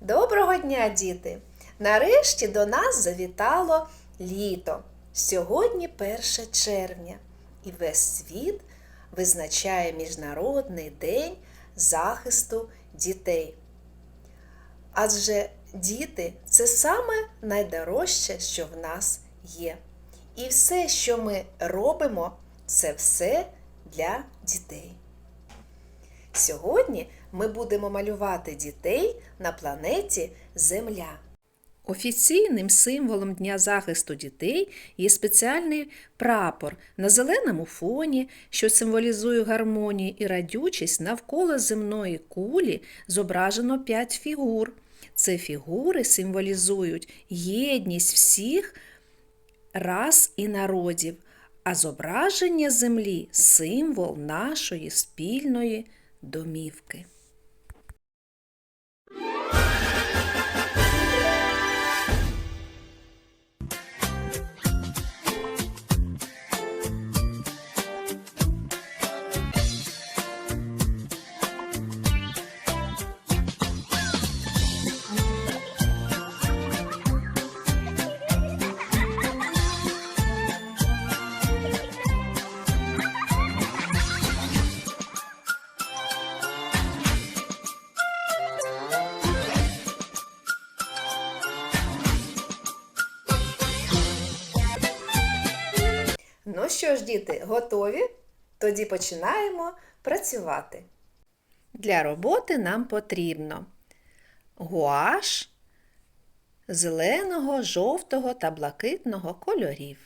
Доброго дня, діти! Нарешті до нас завітало літо. Сьогодні 1 червня, і весь світ визначає Міжнародний день захисту дітей. Адже діти це саме найдорожче, що в нас є. І все, що ми робимо, це все для дітей. Сьогодні ми будемо малювати дітей на планеті Земля. Офіційним символом Дня захисту дітей є спеціальний прапор на зеленому фоні, що символізує гармонію і радючість навколо земної кулі зображено п'ять фігур. Це фігури символізують єдність всіх рас і народів, а зображення землі символ нашої спільної домівки. Ну що ж, діти, готові? Тоді починаємо працювати. Для роботи нам потрібно гуаш зеленого, жовтого та блакитного кольорів,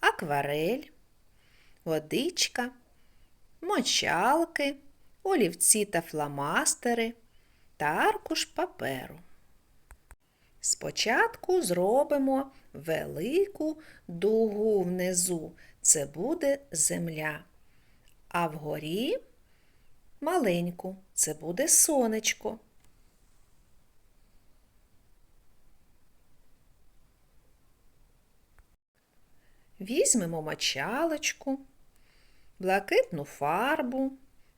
акварель, водичка, мочалки, олівці та фломастери та аркуш паперу. Спочатку зробимо велику дугу внизу. Це буде земля. А вгорі маленьку. Це буде сонечко. Візьмемо мочалочку, блакитну фарбу,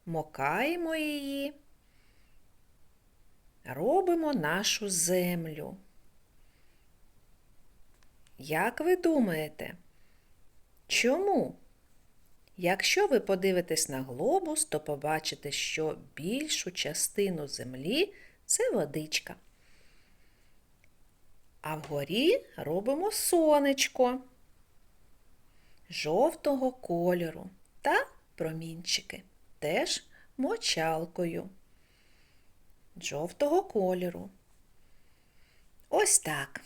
мокаємо її, робимо нашу землю. Як ви думаєте, чому? Якщо ви подивитесь на глобус, то побачите, що більшу частину землі це водичка. А вгорі робимо сонечко жовтого кольору та промінчики, теж мочалкою жовтого кольору. Ось так.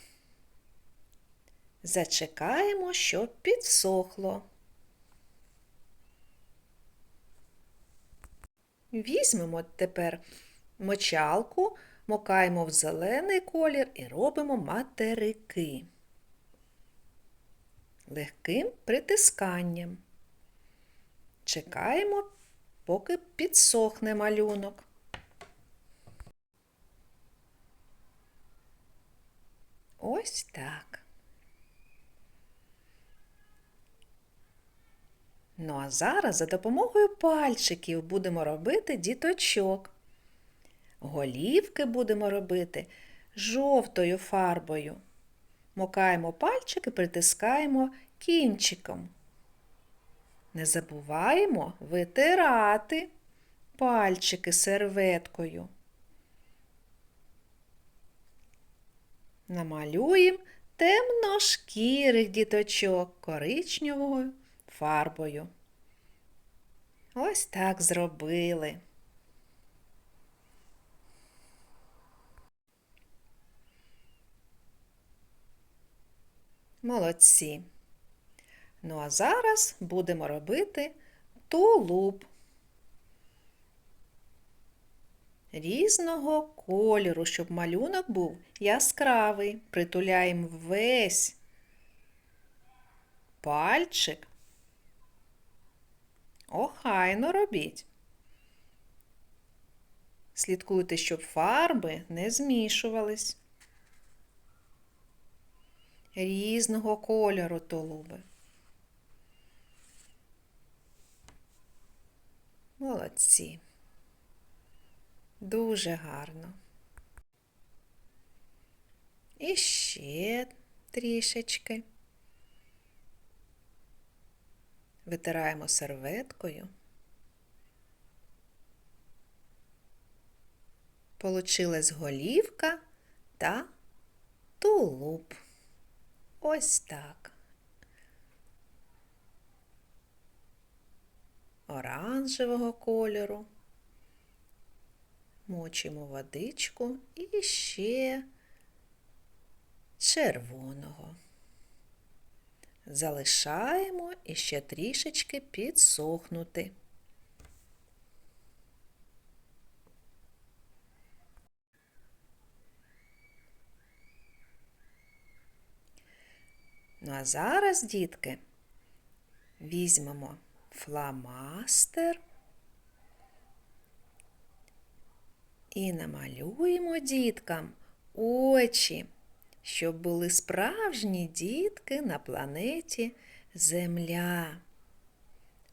Зачекаємо, щоб підсохло. Візьмемо тепер мочалку, мокаємо в зелений колір і робимо материки легким притисканням. Чекаємо, поки підсохне малюнок. Ось так. Ну а зараз за допомогою пальчиків будемо робити діточок. Голівки будемо робити жовтою фарбою. Мокаємо пальчики, притискаємо кінчиком. Не забуваємо витирати пальчики серветкою. Намалюємо темношкірих діточок коричневою фарбою. Ось так зробили. Молодці. Ну а зараз будемо робити тулуб різного кольору, щоб малюнок був яскравий. Притуляємо весь пальчик. Охайно робіть. Слідкуйте, щоб фарби не змішувались. Різного кольору тулуби. Молодці. Дуже гарно. І ще трішечки. Витираємо серветкою. Получилась голівка та тулуб. Ось так. Оранжевого кольору. Мочимо водичку і ще червоного. Залишаємо і ще трішечки підсохнути. Ну а зараз, дітки, візьмемо фломастер і намалюємо діткам очі, щоб були справжні дітки на планеті Земля.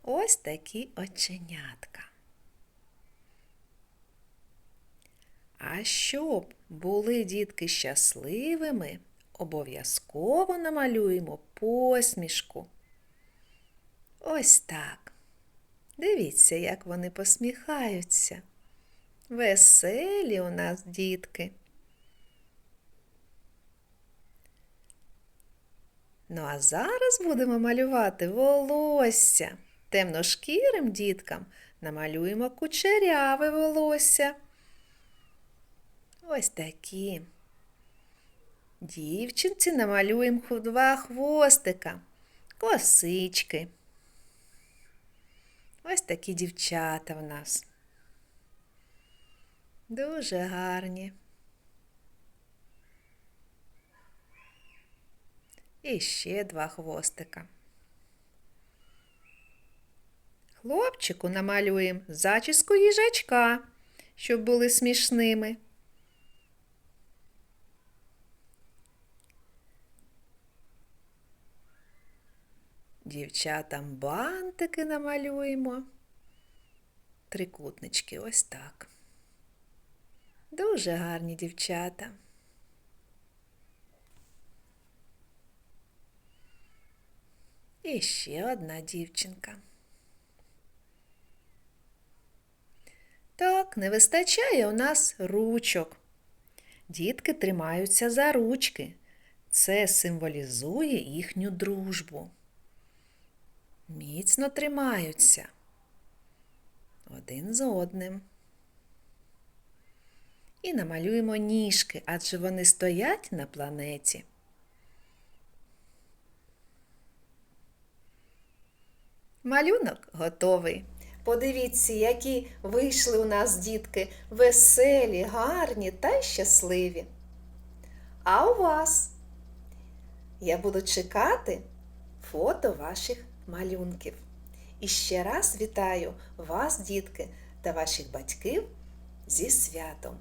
Ось такі оченятка. А щоб були дітки щасливими, обов'язково намалюємо посмішку. Ось так. Дивіться, як вони посміхаються. Веселі у нас дітки. Ну, а зараз будемо малювати волосся. Темношкірим діткам намалюємо кучеряве волосся. Ось такі. Дівчинці намалюємо два хвостика, косички. Ось такі дівчата в нас. Дуже гарні. І ще два хвостика. Хлопчику намалюємо зачіску їжачка, щоб були смішними. Дівчатам бантики намалюємо. Трикутнички ось так. Дуже гарні дівчата. І ще одна дівчинка. Так, не вистачає у нас ручок. Дітки тримаються за ручки. Це символізує їхню дружбу. Міцно тримаються один з одним. І намалюємо ніжки, адже вони стоять на планеті. Малюнок готовий. Подивіться, які вийшли у нас дітки веселі, гарні та щасливі. А у вас я буду чекати фото ваших малюнків. І ще раз вітаю вас, дітки, та ваших батьків зі святом.